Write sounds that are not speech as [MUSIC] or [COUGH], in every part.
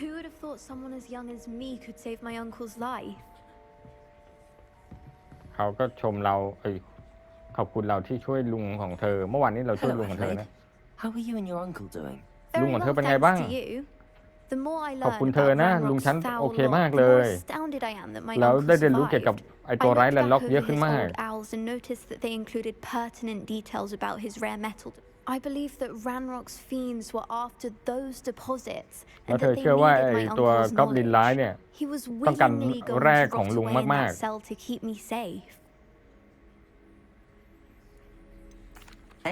Who would have thought someone as young as me could save my uncle's life? เขาก็ชมเราเอ้ยขอบคุณเราที่ช่วยลุงของเธอ เมื่อวานนี้เราช่วยลุงของเธอนะ h ลุงของเธอเป็นไงบ้างขอบคุณเธอนะลุงฉันโอเคมากเลยแล้วได้เรียนรู้เกี่ยวกับไอตัวร้าแลนล็อกเยอะขึ้นมาก I believe that Ranrock's fiends were after those deposits และเธอเชื่อว่าไอ้ตัวกอบลินร้ายเนี่ย He was willingly going to rot away in that cell to keep me safe.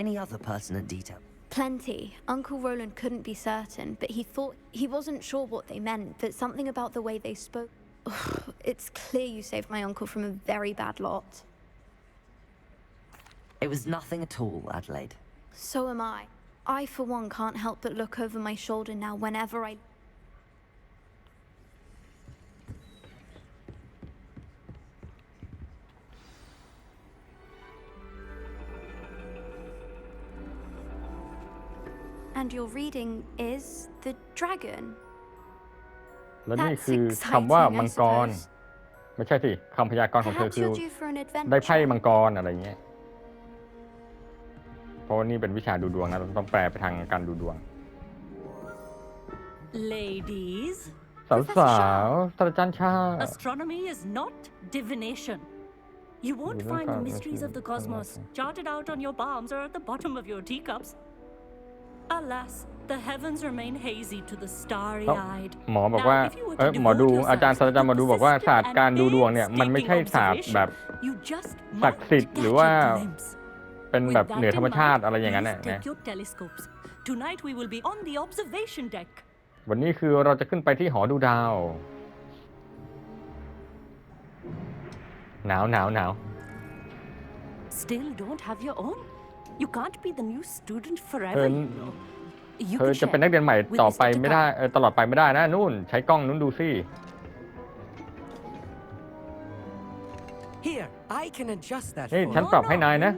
Any other pertinent detail? Plenty. Uncle Roland couldn't be certain, but he thought he wasn't sure what they meant, but something about the way they spoke. [SIGHS] it's clear you saved my uncle from a very bad lot. It was nothing at all, Adelaide. So am I. I, for one, can't help but look over my shoulder now whenever I. And your reading is The Dragon. และนี่ That's exciting, เพราะว่านี่เป็นวิชาดูดวงนะเราต้องแปลไปทางการดูดวง Ladies สาวสาวสาสรจันชา Astronomy is not divination. You won't find the mysteries of the cosmos charted out on your palms or at the bottom of your teacups. Alas, the heavens remain hazy to the starry eyed. หมอบอกว่า เออหมอดูอาจารย์ y ศาสตราจารย์หมอดูบอกว่าศาสตร์การดูดวงเนี่ยมันไม่ใช่ศาสตร์แบบศักดิ์สิทธิ์หรือว่าเป็นแบบเหนือธรรมชาติอะไรอย่างนั้นน่ะนะวันนี้คือเราจะขึ้นไปที่หอดูดาวหนาวหนาวหนาว Still don't have your own You can't be the new student forever เธอจะเป็นนักเรียนใหม่ต่อไปไม่ได้ตลอดไปไม่ได้นะนู่น ใช้กล้องนู้นดูสิ Here I can adjust that นี่ฉันปรับให้นายนะ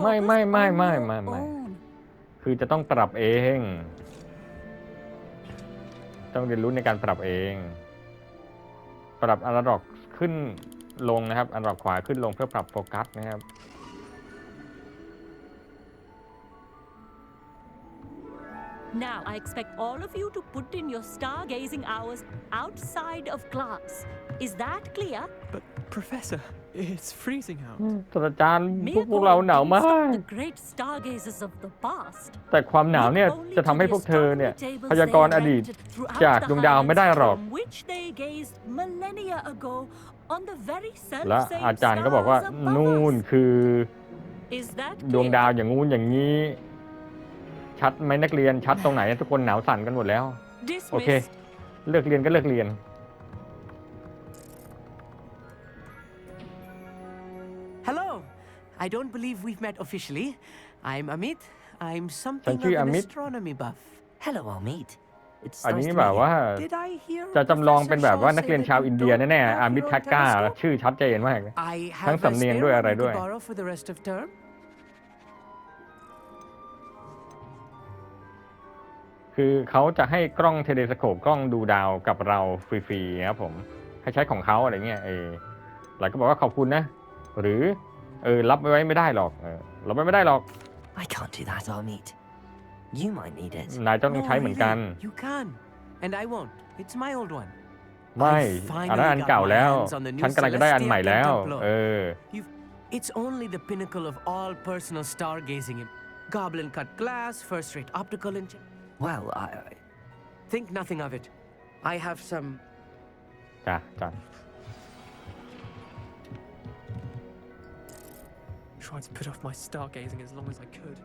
ไม่ไม่ไม่ไม่ไม่ไม่คือจะต้องปรับเอง ต้องเรียนรู้ในการปรับเอง ปรับอันดอกขึ้นลงนะครับ อันดอกขวาขึ้นลงเพื่อปรับโฟกัสนะครับ Now I expect all of you to put in your stargazing hours outside of class. Is that clear? But, Professor, it's freezing out. ศาสตราจารย์พวกพวกเราหนาวมา Miracles don't ก stop the great stargazers of the past. แต่ความหนาวเนี่ยจะทำให้พวกเธอเนี่ยพยากรณ์อดีตจากดวงดาวไม่ได้หรอกและและอาอาจาจารรย์ย์ก็ก็บบออกกว่าว่านู่นู่นนคือดดววงงดาดาววอย่างงู้นอย่างนี้ชัดไหมนักเรียนชัดตรงไหนทุกคนหนาวสั่นกันหมดแล้วโอเคเลิกเรียนก็เลิกเรียน Hello I don't believe we've met officially I'm Amit I'm something of an astronomy buff Hello Amit อันนี้แบบว่าจะจำลองเป็นแบบว่านักเรียนชาวอินเดียแน่ๆอามิทักกาชื่อชัดเจนมากทั้งสำเนียงด้วยอะไรด้วยคือเขาจะให้กล้องเทเลสโคปกล้องดูดาวกับเราฟรีๆครับผมให้ใช้ของเขาอะไรเงี้ยเออหลายก็บอกว่าขอบคุณนะ หรือเออรับไว้ไม่ได้หรอกเออรับไว้ไม่ได้หรอก I can't do that I'll meet you might need it นายต้องใช้เหมือนกัน You can and I won't it's my old one ไม่อันนั้นอันเก่าแล้วฉันกำลังจะได้อันใหม่แล้วเออ It's only the pinnacle of all personal stargazing. Goblin cut glass, first rate optical engine. Well, I, I think nothing of it. I have some. Yeah, done. Trying to put off my stargazing as long as I could.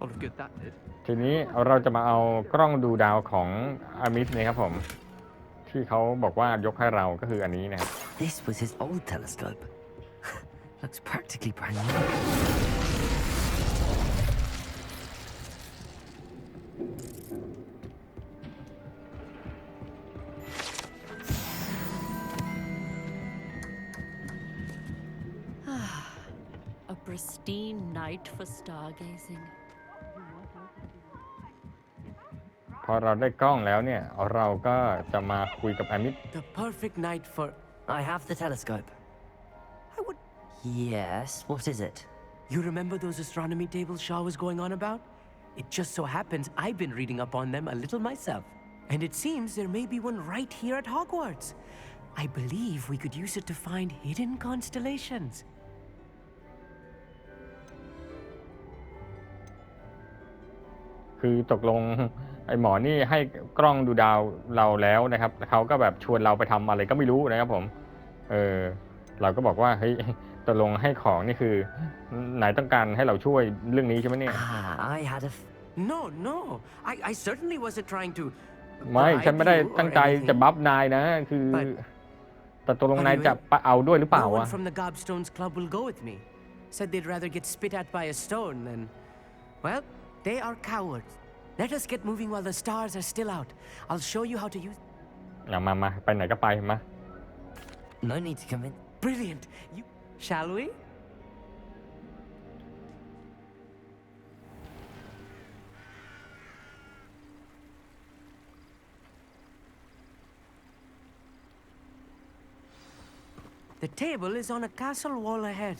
All of good that did. ทีนี้ เราจะมาเอากล้องดูดาวของอามิสนะครับผม ที่เขาบอกว่ายกให้เราก็คืออันนี้นะครับ This was his old telescope. [LAUGHS] Looks practically brand new. pristine night for stargazing. พอเราได้กล้องแล้วเนี่ย The perfect night for. I have the telescope. I would. Yes, what is it? You remember those astronomy tables Shaw was going on about? It just so happens I've been reading up on them a little myself. And it seems there may be one right here at Hogwarts. I believe we could use it to find hidden constellations. คือตกลงไอ้หมอนี่ให้กล้องดูดาวเราแล้วนะครับเขาก็แบบชวนเราไปทำอะไรก็ไม่รู้นะครับผม เออเราก็บอกว่าเฮ้ยตกลงให้ของนี่คือไหนต้องการให้เราช่วยเรื่องนี้ใช่ไหมเนี่ย I had a no no I I certainly wasn't trying to ไม่ฉันไม่ได้ตั้งใจจะบัฟนายนะคือแต่ตกลงนายจะเอาด้วยหรือเปล่าวะ from the Gobstones Club will go with me said they'd rather get spit at by a stone than well They are cowards. Let us get moving while the stars are still out. I'll show you how to use. เอามามาไปไหนก็ไปมา No need to come in. Brilliant. You. Shall we? The table is on a castle wall ahead.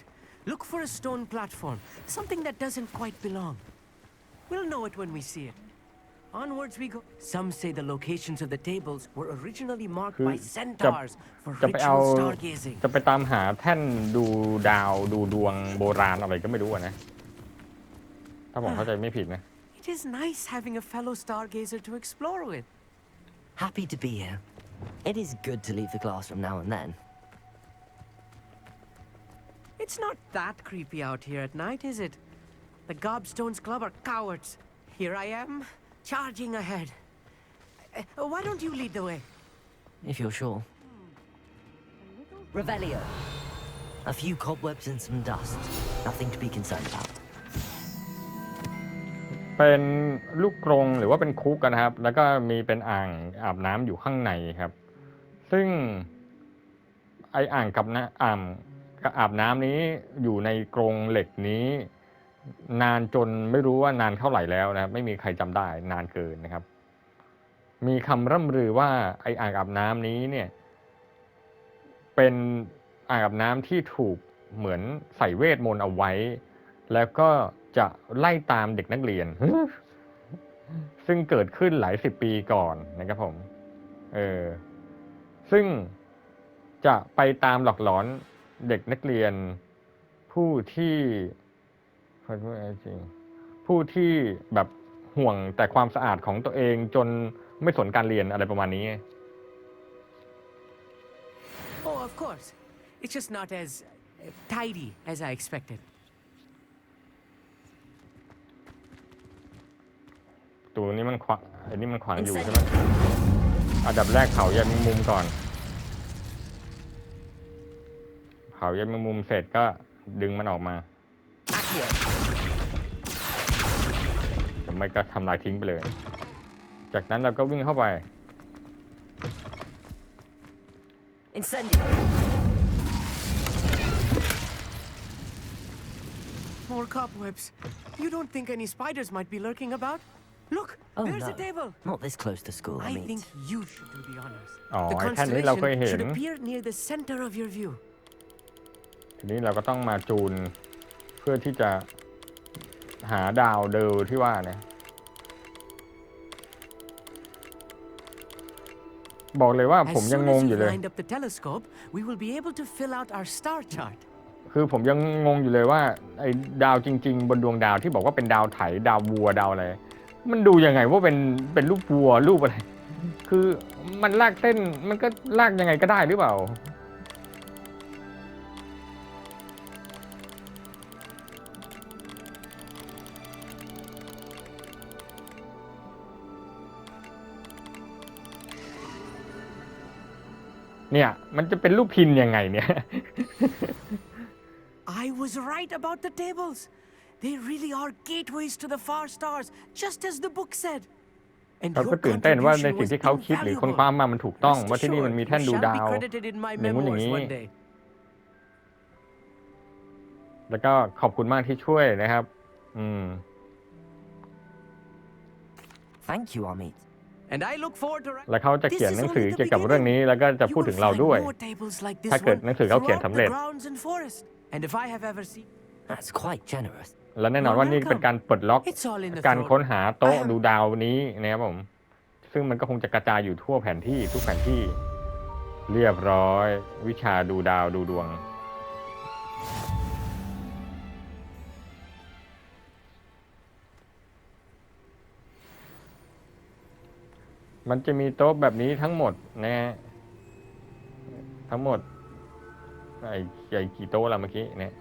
Look for a stone platform, something that doesn't quite belong. We'll know it when we see it. Onwards we go. Some say the locations of the tables were originally marked by centaurs for ritual stargazing. จะไปตามหาแท่นดูดาวดูดวงโบราณอะไรก็ไม่รู้อะนะ ถ้าผมเข้าใจไม่ผิดนะ It is nice having a fellow stargazer to explore with. Happy to be here. It is good to leave the classroom now and then. It's not that creepy out here at night, is it? The Gobstones Club are cowards. Here I am, charging ahead. Uh, why don't you lead the way? If you're sure. Revelio. A few cobwebs and some dust. Nothing to be concerned about. เป็นลูกกรงหรือว่าเป็นคุกกันครับ แล้วก็มีเป็นอ่างอาบน้ำอยู่ข้างในครับ ซึ่งไออ่างกับนะอ่างกับอาบน้ำนี้อยู่ในกรงเหล็กนี้นานจนไม่รู้ว่านานเท่าไหร่แล้วนะครับไม่มีใครจำได้ นานเกินนะครับ มีคำร่ำลือว่า ไอ้อ่างอาบน้ำนี้ เนี่ย เป็นอ่างอาบน้ำที่ถูกเหมือนใส่เวทมนต์เอาไว้ แล้วก็จะไล่ตามเด็กนักเรียนซึ่งเกิดขึ้นหลายสิบปีก่อนนะครับ ผม เออ ซึ่งจะไปตามหลอกหลอนเด็กนักเรียนผู้ที่คนพูดอะไรจริงผู้ที่แบบห่วงแต่ความสะอาดของตัวเองจนไม่สนการเรียนอะไรประมาณนี้ Oh, of course. It's just not as tidy as I expected. ตวนี้มันขวางไอ้นี่มันขวางอยู่ใช่ไหมอันดับแรกเขาแยกมุมก่อน เขาแยกมมุมเสร็จก็ดึงมันออกมา Accurate. ไม่ก็ทำลายทิ้งไปเลย จากนั้นเราก็วิ่งเข้าไป Incendio. More cobwebs. You don't think any spiders might be lurking about? Look, oh, there's no. a table. Not this close to school. I meet. think you should do the honors. Oh, the constellation should appear near the center of your view. ทีนี้เราก็ต้องมาจูนเพื่อที่จะหาดาวเดิลที่ว่าเนี่ยบอกเลยว่าผมยังงงอยู่เลย คือผมยังงงอยู่เลยว่าไอ้ดาวจริง ๆ บนดวงดาวที่บอกว่าเป็นดาวไถ ดาววัวดาวอะไร มันดูยังไงว่าเป็นเป็นรูปวัวรูปอะไร คือมันลากเส้นมันก็ลากยังไงก็ได้หรือเปล่าเนี่ยมันจะเป็นรูปพินยังไงเนี่ย I was right about the tables they really are gateways to the far stars just as the book said เราก็ตื่นเต้นว่าในสิ่งที่เขาคิดหรือค้นคว้ามามันถูกต้อง ว่าที่นี่มันมีแท่นดูดาวหนึ่งอย่างนี้แล้วก็ขอบคุณมากที่ช่วยนะครับ อืม Thank you Amit และเขาจะเขียนหนังสือเกี่ยวกับเรื่องนี้แล้วก็จะพูดถึงเราด้วย ถ้าเกิดหนังสือเขาเขียนสำเร็จและแน่นอนว่านี่เป็นการปิดล็อกการค้นหาโต๊ะดูดาวนี้นะครับผม ซึ่งมันก็คงจะกระจายอยู่ทั่วแผนที่ทุกแผนที่เรียบร้อยวิชาดูดาวดูดวงมันจะมีโต๊ะแบบนี้ทั้งหมดนะฮะทั้งหมดไอ้ใหญ่กี่โต๊ะละเมื่อกี้เนี่ย